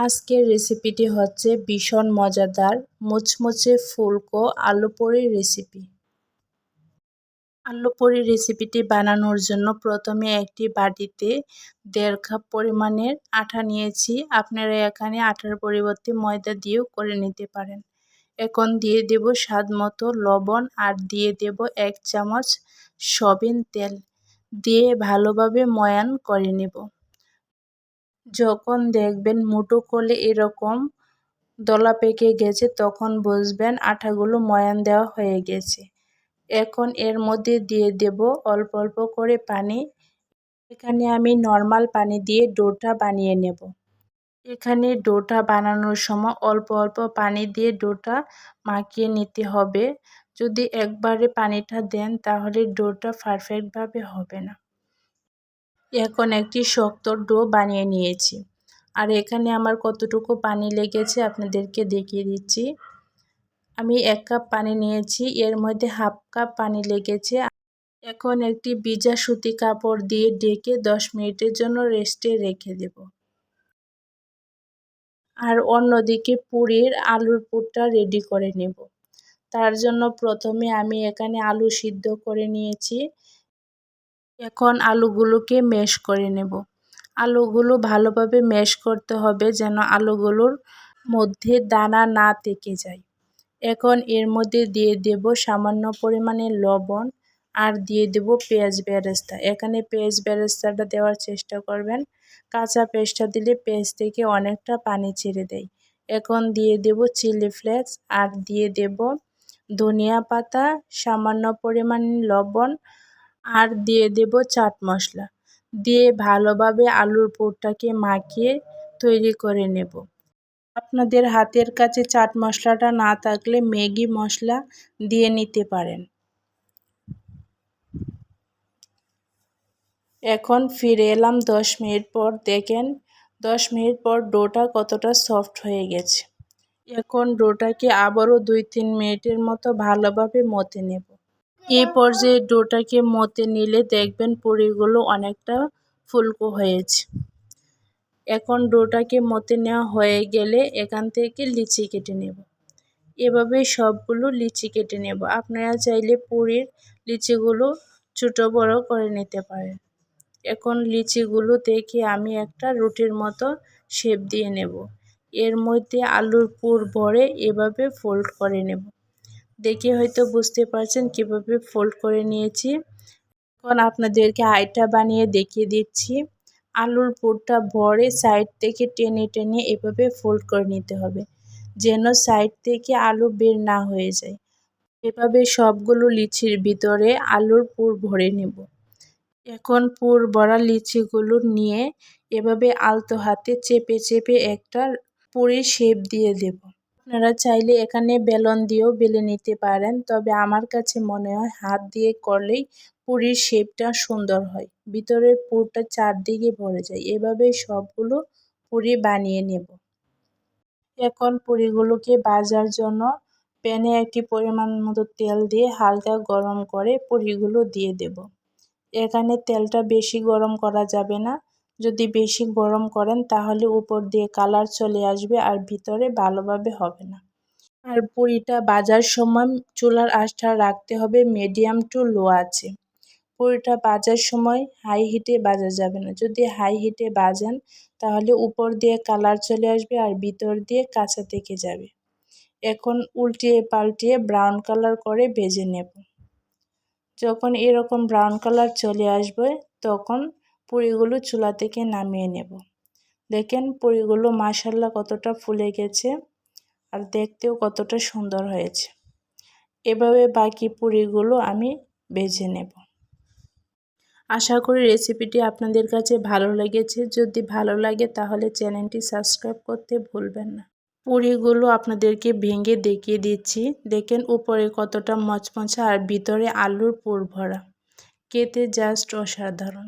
আজকের রেসিপিটি হচ্ছে ভীষণ মজাদার মুচমুচে ফুলকো আলু পরির রেসিপি। আলু পরি রেসিপিটি বানানোর জন্য প্রথমে একটি বাটিতে দেড় কাপ পরিমাণের আটা নিয়েছি। আপনারা এখানে আটার পরিবর্তে ময়দা দিয়েও করে নিতে পারেন। এখন দিয়ে দেব স্বাদ মতো লবণ আর দিয়ে দেব এক চামচ সবিন তেল। দিয়ে ভালোভাবে ময়ান করে নেব। যখন দেখবেন মুটো কলে এরকম দলা পেকে গেছে, তখন বুঝবেন আঠাগুলো ময়ান দেওয়া হয়ে গেছে। এখন এর মধ্যে দিয়ে দেব অল্প অল্প করে পানি। এখানে আমি নর্মাল পানি দিয়ে ডোটা বানিয়ে নেব। এখানে ডোটা বানানোর সময় অল্প অল্প পানি দিয়ে ডোটা মাখিয়ে নিতে হবে। যদি একবারে পানিটা দেন, তাহলে ডোটা পারফেক্টভাবে হবে না। এখন একটি শক্ত ডো বানিয়ে নিয়েছি। আর এখানে আমার কতটুকু পানি লেগেছে আপনাদেরকে দেখিয়ে দিচ্ছি। আমি এক কাপ পানি নিয়েছি, এর মধ্যে হাফ কাপ পানি লেগেছে। এখন একটি ভিজা সুতি কাপড় দিয়ে ডেকে দশ মিনিটের জন্য রেস্টে রেখে দেব। আর অন্যদিকে পুরীর আলুর পুরটা রেডি করে নেব। তার জন্য প্রথমে আমি এখানে আলু সিদ্ধ করে নিয়েছি। এখন আলুগুলোকে ম্যাশ করে নেব। আলুগুলো ভালোভাবে ম্যাশ করতে হবে যেন আলুগুলোর মধ্যে দানা না থেকে যায়। এখন এর মধ্যে দিয়ে দেব সামান্য পরিমাণে লবণ আর দিয়ে দেব পেঁয়াজ বেরেস্তা। এখানে পেঁয়াজ বেরেস্তাটা দেওয়ার চেষ্টা করবেন। কাঁচা পেঁয়াজটা দিলে পেঁয়াজ থেকে অনেকটা পানি ছেড়ে দেয়। এখন দিয়ে দেব চিলি ফ্লেক্স আর দিয়ে দেব ধনিয়া পাতা, সামান্য পরিমাণ লবণ আর দিয়ে দেব চাট মশলা। দিয়ে ভালোভাবে আলুর পুরটাকে মাখিয়ে তৈরি করে নেব। আপনাদের হাতের কাছে চাট মশলাটা না থাকলে ম্যাগি মশলা দিয়ে নিতে পারেন। এখন ফিরে এলাম দশ মিনিট পর। দেখেন, দশ মিনিট পর ডোটা কতটা সফট হয়ে গেছে। এখন ডোটাকে আবারও দুই তিন মিনিটের মতো ভালোভাবে মতে নেব। এই পর্যায়ে ডোটাকে মতে নিলে দেখবেন পুরিগুলো অনেকটা ফুলকো হয়েছে। এখন ডোটাকে মতে নেওয়া হয়ে গেলে এখান থেকে লিচি কেটে নেব। এভাবে সবগুলো লিচি কেটে নেব। আপনারা চাইলে পুরীর লিচিগুলো ছোটো বড় করে নিতে পারেন। এখন লিচিগুলো থেকে আমি একটা রুটির মতো শেপ দিয়ে নেব। এর মধ্যে আলুর পুর ভরে এভাবে ফোল্ড করে নেব। দেখে হয়তো বুঝতে পারছেন কীভাবে ফোল্ড করে নিয়েছি। এখন আপনাদেরকে আইটা বানিয়ে দেখিয়ে দিচ্ছি। আলুর পুরটা ভরে সাইড থেকে টেনে টেনে এভাবে ফোল্ড করে নিতে হবে, যেন সাইড থেকে আলু বের না হয়ে যায়। এভাবে সবগুলো লিচির ভিতরে আলুর পুর ভরে নেব। এখন পুর ভরা লিচিগুলো নিয়ে এভাবে আলতো হাতে চেপে চেপে একটা পুরীর শেপ দিয়ে দেব। আপনারা চাইলে এখানে বেলন দিয়েও বেলে নিতে পারেন, তবে আমার কাছে মনে হয় হাত দিয়ে করলেই পুরীর শেপটা সুন্দর হয়। ভিতরের পুরটা চারদিকে ভরে যায়। এভাবে সবগুলো পুরি বানিয়ে নেব। এখন পুরিগুলোকে বাজার জন্য প্যানে একটি পরিমাণ মতো তেল দিয়ে হালকা গরম করে পুরিগুলো দিয়ে দেব। এখানে তেলটা বেশি গরম করা যাবে না। যদি বেশি গরম করেন, তাহলে উপর দিয়ে কালার চলে আসবে আর ভিতরে ভালোভাবে হবে না। আর পুরিটা বাজার সময় চুলার আঁচটা রাখতে হবে মিডিয়াম টু লো আছে। পুরিটা বাজার সময় হাই হিটে বাজা যাবে না। যদি হাই হিটে বাজেন, তাহলে উপর দিয়ে কালার চলে আসবে আর ভিতর দিয়ে কাঁচা থেকে যাবে। এখন উল্টিয়ে পাল্টিয়ে ব্রাউন কালার করে ভেজে নেব। যখন এরকম ব্রাউন কালার চলে আসবে, তখন পুরিগুলো চুলা থেকে নামিয়ে নেব। দেখেন পুরিগুলো মাসাল্লা কতটা ফুলে গেছে আর দেখতেও কতটা সুন্দর হয়েছে। এভাবে বাকি পুরিগুলো আমি বেজে নেব। আশা করি রেসিপিটি আপনাদের কাছে ভালো লেগেছে। যদি ভালো লাগে তাহলে চ্যানেলটি সাবস্ক্রাইব করতে ভুলবেন না। পুরিগুলো আপনাদেরকে ভেঙে দেখিয়ে দিচ্ছি। দেখেন উপরে কতটা মচমচা আর ভিতরে আলুর পুর ভরা। খেতে জাস্ট অসাধারণ।